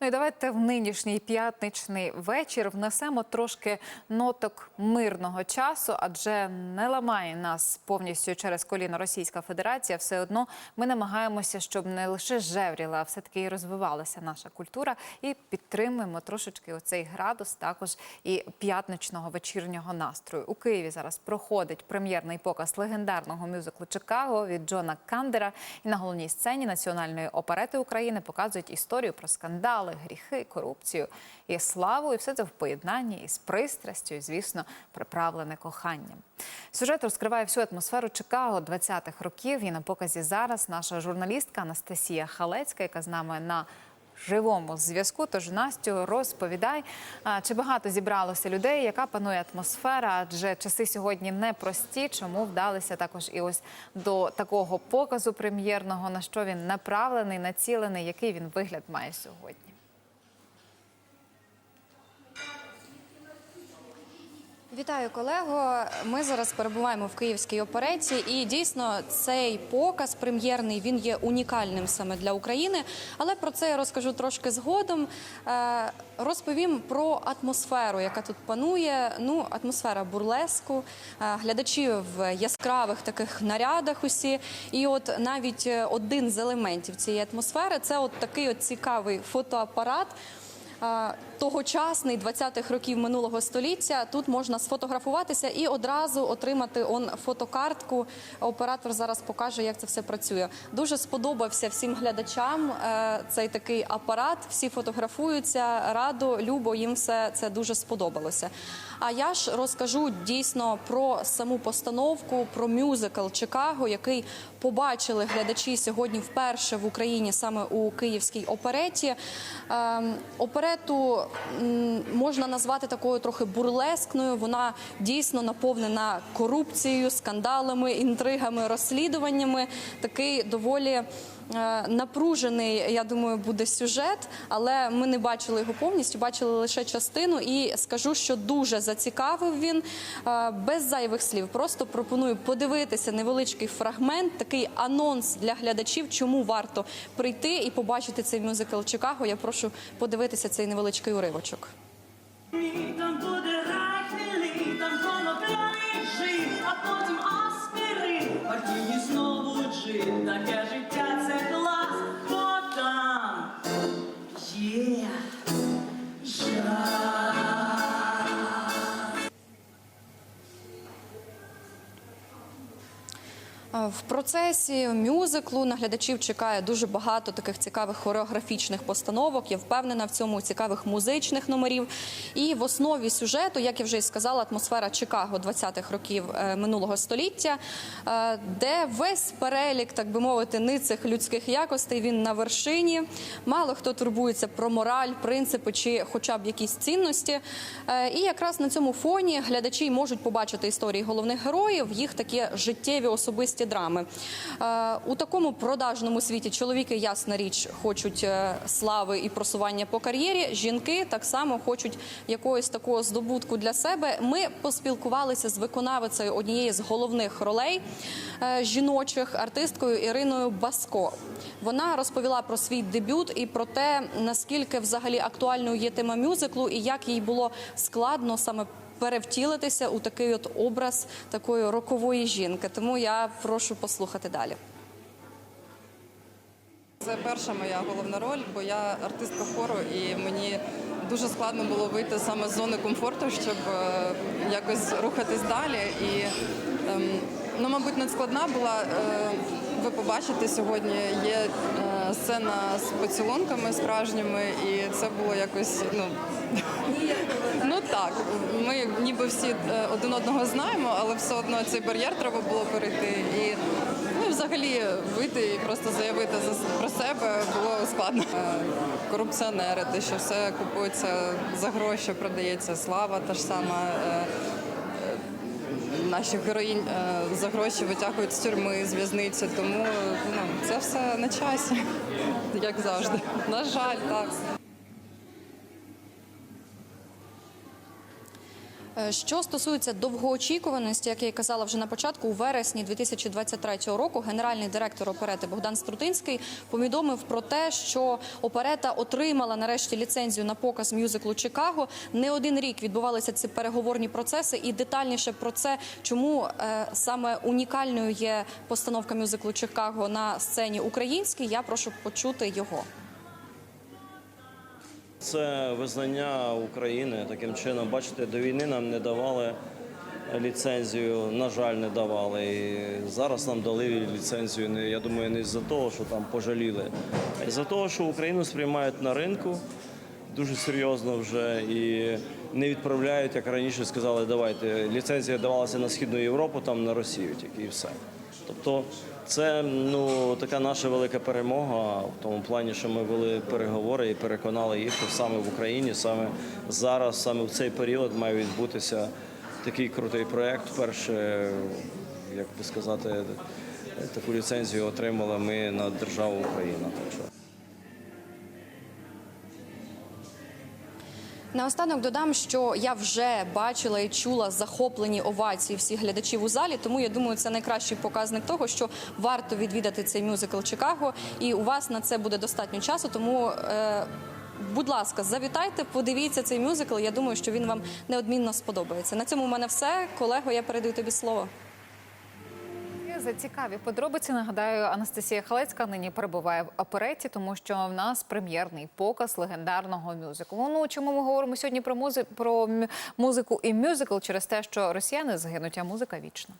Ну і давайте в нинішній п'ятничний вечір внесемо трошки ноток мирного часу, адже не ламає нас повністю через коліно Російська Федерація. Все одно ми намагаємося, щоб не лише жевріла, а все таки і розвивалася наша культура, і підтримуємо трошечки оцей градус, також і п'ятничного вечірнього настрою. У Києві зараз проходить прем'єрний показ легендарного мюзиклу Чикаго від Джона Кандера. І на головній сцені національної оперети України показують історію про скандали, гріхи, корупцію і славу. І все це в поєднанні із пристрастю, і, звісно, приправлене коханням. Сюжет розкриває всю атмосферу Чикаго 20-х років. І на показі зараз наша журналістка Анастасія Халецька, яка з нами на живому зв'язку. Тож Настю, розповідай, чи багато зібралося людей, яка панує атмосфера? Адже часи сьогодні непрості. Чому вдалися також і ось до такого показу прем'єрного, на що він направлений, націлений, який він вигляд має сьогодні? Вітаю колего. Ми зараз перебуваємо в Київській опереті, і дійсно цей показ прем'єрний він є унікальним саме для України. Але про це я розкажу трошки згодом. Е, Розповім про атмосферу, яка тут панує. Ну, атмосфера бурлеску, е, глядачі в яскравих таких нарядах. Усі, і от навіть е, один з елементів цієї атмосфери це от такий от цікавий фотоапарат. Тогочасний 20-х років минулого століття тут можна сфотографуватися і одразу отримати он фотокартку. Оператор зараз покаже, як це все працює. Дуже сподобався всім глядачам е, цей такий апарат. Всі фотографуються радо, любо їм все це дуже сподобалося. А я ж розкажу дійсно про саму постановку, про мюзикл Чикаго, який побачили глядачі сьогодні вперше в Україні саме у Київській опереті. Ем, Оперету можна назвати такою трохи бурлескною. Вона дійсно наповнена корупцією, скандалами, інтригами, розслідуваннями. Такий доволі. Е, Напружений, я думаю, буде сюжет, але ми не бачили його повністю, бачили лише частину. І скажу, що дуже зацікавив він Е, без зайвих слів. Просто пропоную подивитися невеличкий фрагмент, такий анонс для глядачів, чому варто прийти і побачити цей мюзикл Чикаго. Я прошу подивитися цей невеличкий уривочок. Там буде рай а потім аспірин, партійні знову таке життя це В процесі мюзиклу на глядачів чекає дуже багато таких цікавих хореографічних постановок. Я впевнена в цьому цікавих музичних номерів. І в основі сюжету, як я вже й сказала, атмосфера Чикаго 20-х років е, минулого століття, е, де весь перелік, так би мовити, ницих людських якостей він на вершині. Мало хто турбується про мораль, принципи чи хоча б якісь цінності. Е, І якраз на цьому фоні глядачі можуть побачити історії головних героїв, їх такі життєві особисті драми. Е, У такому продажному світі чоловіки, ясна річ, хочуть е, слави і просування по кар'єрі. Жінки так само хочуть якогось такого здобутку для себе. Ми поспілкувалися з виконавицею однієї з головних ролей е, жіночих артисткою Іриною Баско. Вона розповіла про свій дебют і про те, наскільки взагалі актуальною є тема мюзиклу і як їй було складно саме перевтілитися у такий от образ такої рокової жінки. Тому я прошу послухати далі. Це перша моя головна роль, бо я артистка хору, і мені дуже складно було вийти саме з зони комфорту, щоб е, якось рухатись далі. І, ем, ну, мабуть, надскладна була. Е, ви побачите сьогодні, є е, сцена з поцілунками справжніми, і це було якось ну. Ну так, ми ніби всі е, один одного знаємо, але все одно цей бар'єр треба було перейти. І ну, взагалі вийти і просто заявити за- про себе було складно. Корупціонери, те, що все купується за гроші, продається слава та ж сама. Наших героїнь е, за гроші витягують з тюрми, з в'язниці, тому ну, це все на часі, як завжди. На жаль, так. Що стосується довгоочікуваності, як я й казала вже на початку, у вересні 2023 року генеральний директор оперети Богдан Струтинський повідомив про те, що оперета отримала нарешті ліцензію на показ мюзиклу Чикаго. Не один рік відбувалися ці переговорні процеси, і детальніше про це, чому е, саме унікальною є постановка мюзиклу Чикаго на сцені українській, я прошу почути його. Це визнання України таким чином. Бачите, до війни нам не давали ліцензію, на жаль, не давали. І зараз нам дали ліцензію. Я думаю, не з-за того, що там пожаліли, а з-за того, що Україну сприймають на ринку дуже серйозно вже і не відправляють, як раніше сказали, давайте. Ліцензія давалася на Східну Європу, там на Росію тільки і все. Тобто це ну така наша велика перемога в тому плані, що ми вели переговори і переконали їх, що саме в Україні, саме зараз, саме в цей період має відбутися такий крутий проєкт. Вперше, як би сказати, таку ліцензію отримали ми на державу Україна. Наостанок додам, що я вже бачила і чула захоплені овації всіх глядачів у залі. Тому я думаю, це найкращий показник того, що варто відвідати цей мюзикл Чикаго, і у вас на це буде достатньо часу. Тому, е, будь ласка, завітайте, подивіться цей мюзикл. Я думаю, що він вам неодмінно сподобається. На цьому в мене все. Колего, я передаю тобі слово. За цікаві подробиці нагадаю, Анастасія Халецька нині перебуває в опереті, тому що в нас прем'єрний показ легендарного мюзиклу. Ну чому ми говоримо сьогодні про музику про мю- музику і мюзикл через те, що росіяни згинуть, а музика вічна.